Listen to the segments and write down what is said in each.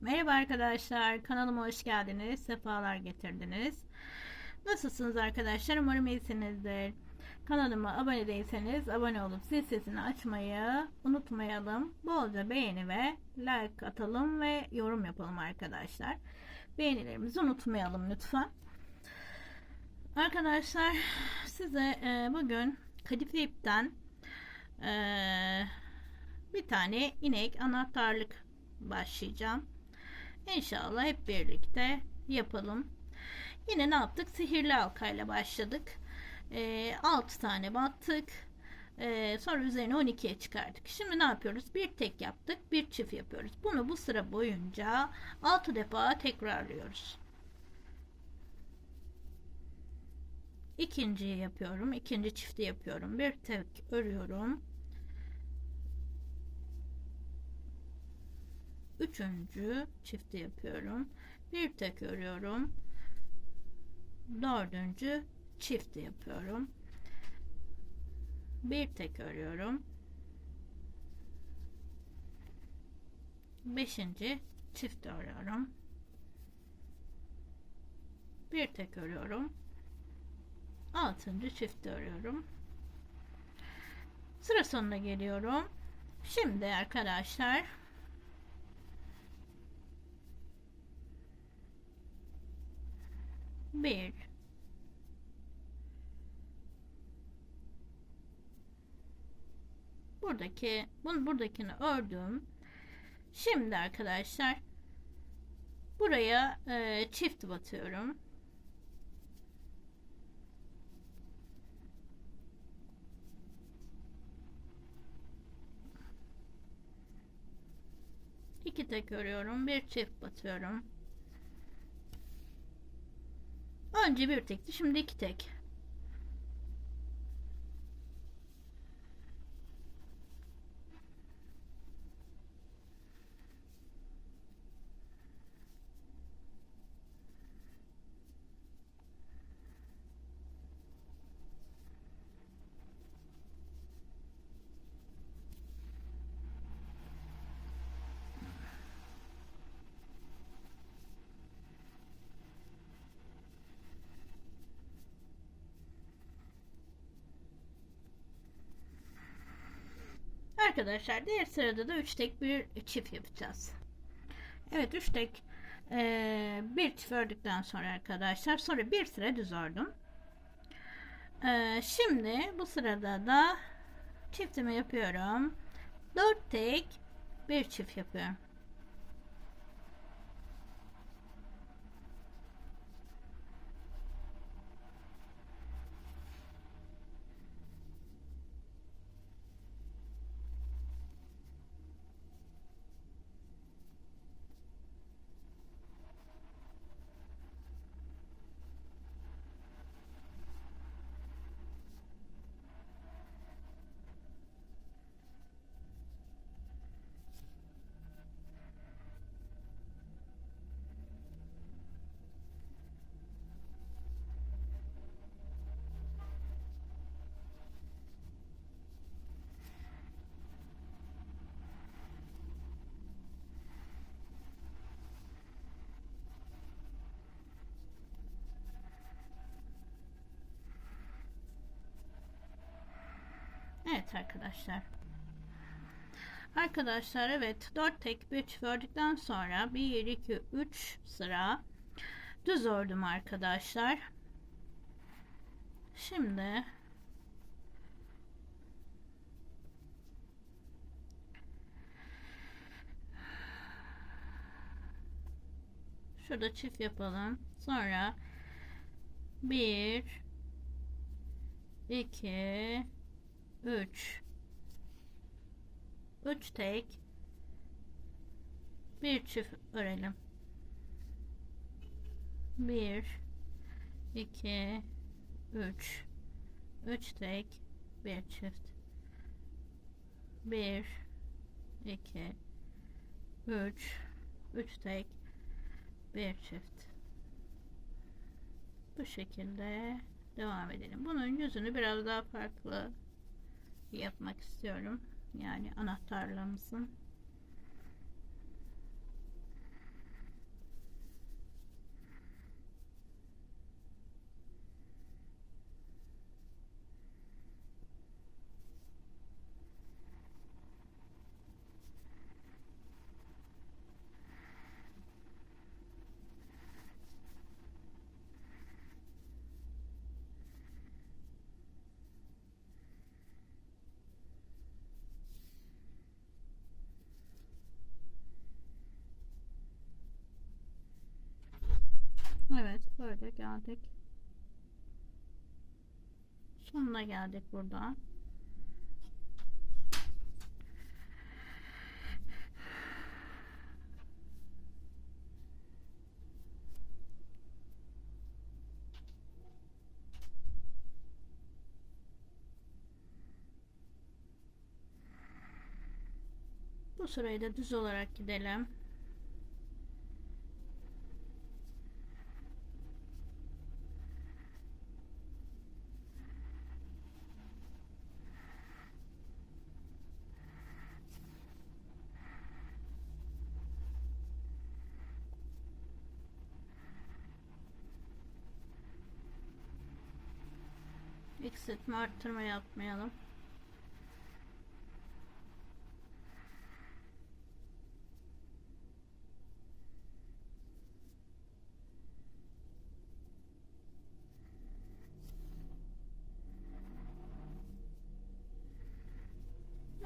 Merhaba arkadaşlar, kanalıma hoş geldiniz, sefalar getirdiniz. Nasılsınız arkadaşlar? Umarım iyisinizdir. Kanalıma abone değilseniz abone olup zil sesini açmayı unutmayalım. Bolca beğeni ve like atalım ve yorum yapalım arkadaşlar. Beğenilerimizi unutmayalım lütfen. Arkadaşlar size e, bugün Kadife ipten e, bir tane inek anahtarlık başlayacağım. İnşallah hep birlikte yapalım. Yine ne yaptık? Sihirli halkayla başladık. E, 6 tane battık. E, sonra üzerine 12'ye çıkardık. Şimdi ne yapıyoruz? Bir tek yaptık, bir çift yapıyoruz. Bunu bu sıra boyunca 6 defa tekrarlıyoruz. İkinciyi yapıyorum. ikinci çifti yapıyorum. Bir tek örüyorum. Üçüncü çifti yapıyorum. Bir tek örüyorum. Dördüncü çifti yapıyorum. Bir tek örüyorum. Beşinci çift örüyorum. Bir tek örüyorum. Altıncı çift örüyorum. Sıra sonuna geliyorum. Şimdi arkadaşlar bir buradaki bunu buradakini ördüm. Şimdi arkadaşlar buraya e, çift batıyorum. İki tek örüyorum. Bir çift batıyorum. Önce bir tekti. Şimdi iki tek. Arkadaşlar diğer sırada da 3 tek bir çift yapacağız. Evet 3 tek e, bir çift ördükten sonra arkadaşlar sonra bir sıra düz ördüm. E, şimdi bu sırada da çiftimi yapıyorum. 4 tek bir çift yapıyorum. Evet arkadaşlar. Arkadaşlar evet 4 tek bir çift ördükten sonra 1 2 3 sıra düz ördüm arkadaşlar. Şimdi şurada çift yapalım. Sonra 1 2 3 3 tek. Bir çift örelim 1 2 3 3 tek. Bir çift. 1 2 3 3 tek. Bir çift. Bu şekilde devam edelim. Bunun yüzünü biraz daha farklı yapmak istiyorum. Yani anahtarlarımızın Evet böyle geldik. Sonuna geldik burada. Bu sırayı da düz olarak gidelim. Eksiltme arttırma yapmayalım.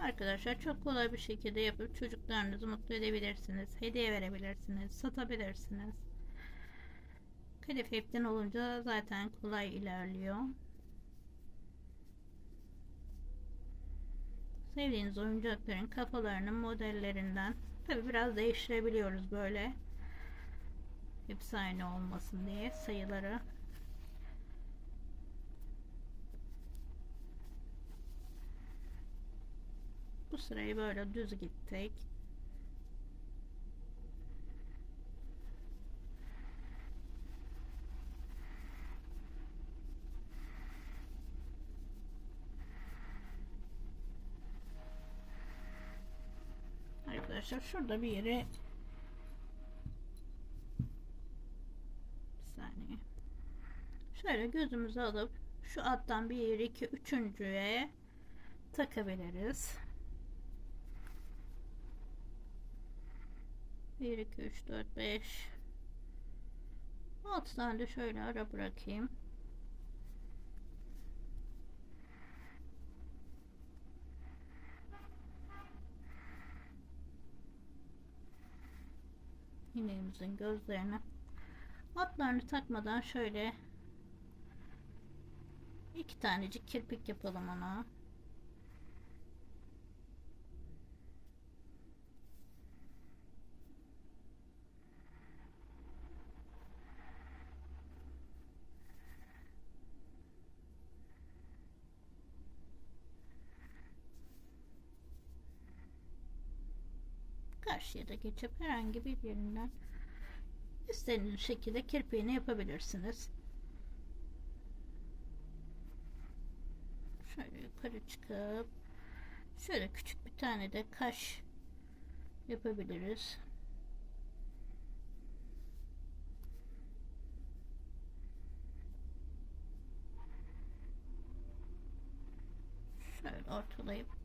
Arkadaşlar çok kolay bir şekilde yapıp çocuklarınızı mutlu edebilirsiniz. Hediye verebilirsiniz. Satabilirsiniz. İpten olunca zaten kolay ilerliyor. Sevdiğiniz oyuncakların kafalarının modellerinden tabi biraz değiştirebiliyoruz böyle. Hepsi aynı olmasın diye sayıları. Bu sırayı böyle düz gittik. Arkadaşlar şurada bir yere bir saniye. Şöyle gözümüzü alıp şu alttan 1 2 üçüncüye takabiliriz. 1 2 3 4 5 6 tane de şöyle ara bırakayım. İneğimizin gözlerine. Atlarını takmadan şöyle iki tanecik kirpik yapalım ona karşıya da geçip herhangi bir yerinden istediğiniz şekilde kirpiğini yapabilirsiniz. Şöyle yukarı çıkıp şöyle küçük bir tane de kaş yapabiliriz. Şöyle ortalayıp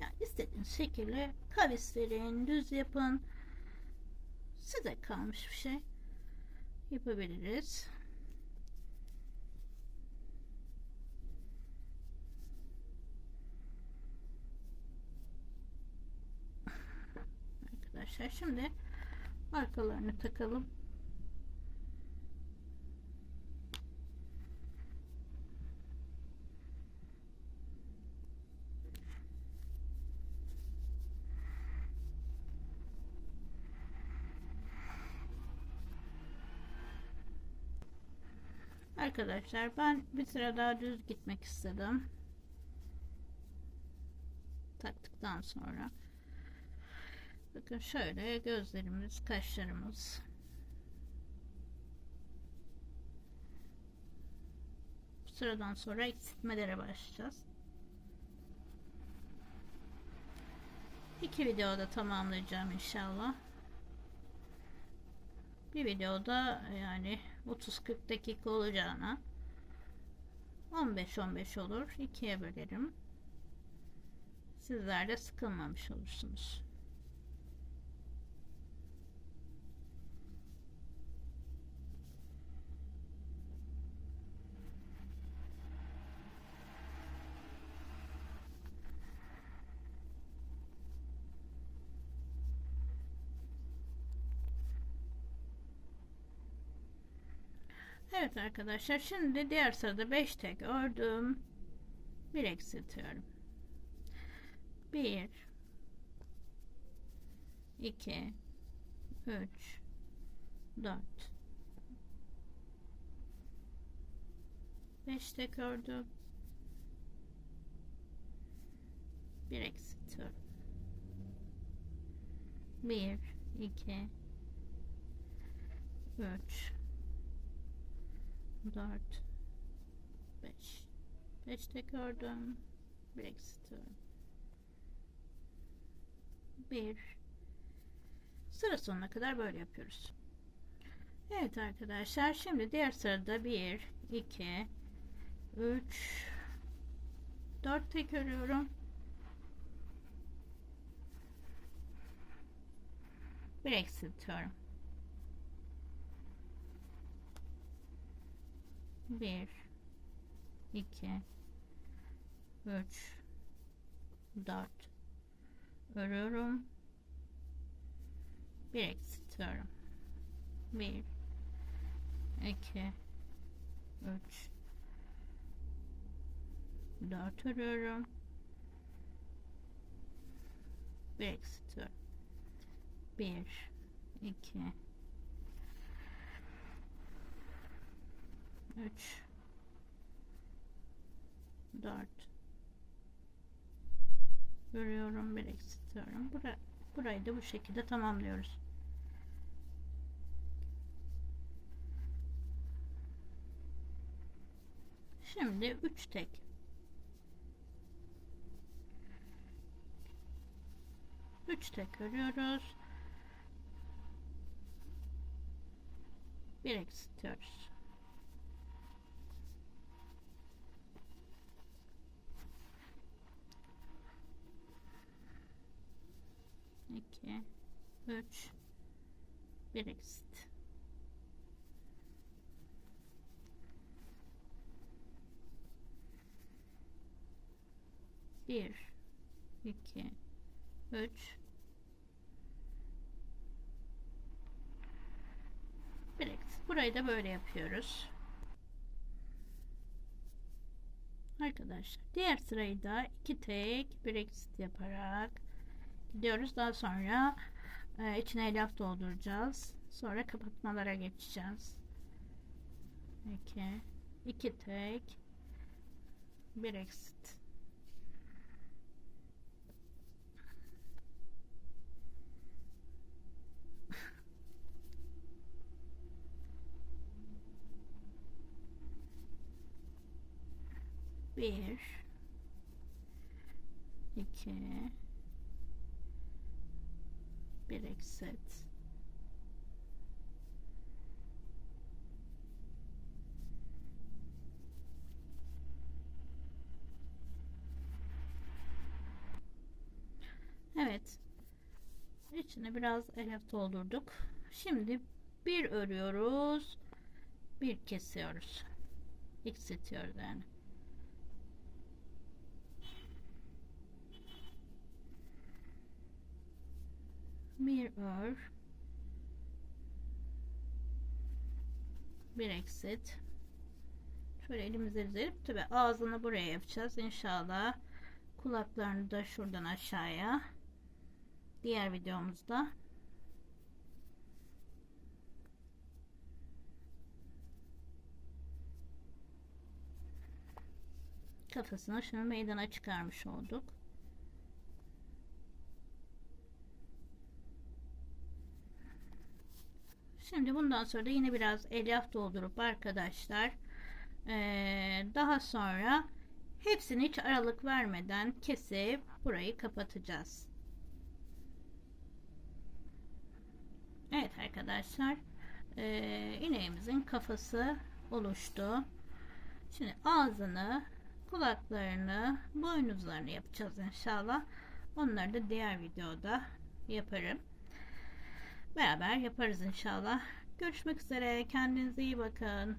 yani istediğiniz şekilde kavis düz yapın. Size kalmış bir şey yapabiliriz. Arkadaşlar şimdi arkalarını takalım. Arkadaşlar ben bir sıra daha düz gitmek istedim. Taktıktan sonra. Bakın şöyle gözlerimiz, kaşlarımız. Bu sıradan sonra eksiltmelere başlayacağız. İki videoda tamamlayacağım inşallah. Bir videoda yani 30-40 dakika olacağına 15-15 olur. ikiye bölerim. Sizler de sıkılmamış olursunuz. Evet arkadaşlar şimdi diğer sırada 5 tek ördüm. Bir eksiltiyorum. 1 2 3 4 5 tek ördüm. Bir eksiltiyorum. 1 2 3 4 5 5 tek ördüm. Bir eksiltiyorum. 1 Sıra sonuna kadar böyle yapıyoruz. Evet arkadaşlar şimdi diğer sırada 1 2 3 4 tek örüyorum. Bir eksiltiyorum. 1 2 3 4 örüyorum. Bir eksiltiyorum. 1 2 3 4 örüyorum. Bir eksiltiyorum. 1 2 3 4 görüyorum bir eksiltiyorum. Bura, burayı da bu şekilde tamamlıyoruz. Şimdi 3 tek. Üç tek örüyoruz. Bir eksiltiyoruz. İki, üç, bir eksilt. Bir, iki, üç, bir eksilt. Burayı da böyle yapıyoruz. Arkadaşlar diğer sırayı da iki tek bir eksilt yaparak gidiyoruz. Daha sonra e, içine elyaf dolduracağız. Sonra kapatmalara geçeceğiz. 2 2 tek bir eksilt. Bir, iki, bir eksilt. Evet. İçine biraz elef doldurduk. Şimdi bir örüyoruz. Bir kesiyoruz. Eksiltiyoruz yani. Bir ör bir eksit şöyle elimize dizerip tabi ağzını buraya yapacağız. İnşallah kulaklarını da şuradan aşağıya. Diğer videomuzda. Kafasını şunu meydana çıkarmış olduk Şimdi bundan sonra da yine biraz elyaf doldurup arkadaşlar ee, daha sonra hepsini hiç aralık vermeden kesip burayı kapatacağız. Evet arkadaşlar ee, ineğimizin kafası oluştu. Şimdi ağzını kulaklarını boynuzlarını yapacağız inşallah. Onları da diğer videoda yaparım beraber yaparız inşallah. Görüşmek üzere. Kendinize iyi bakın.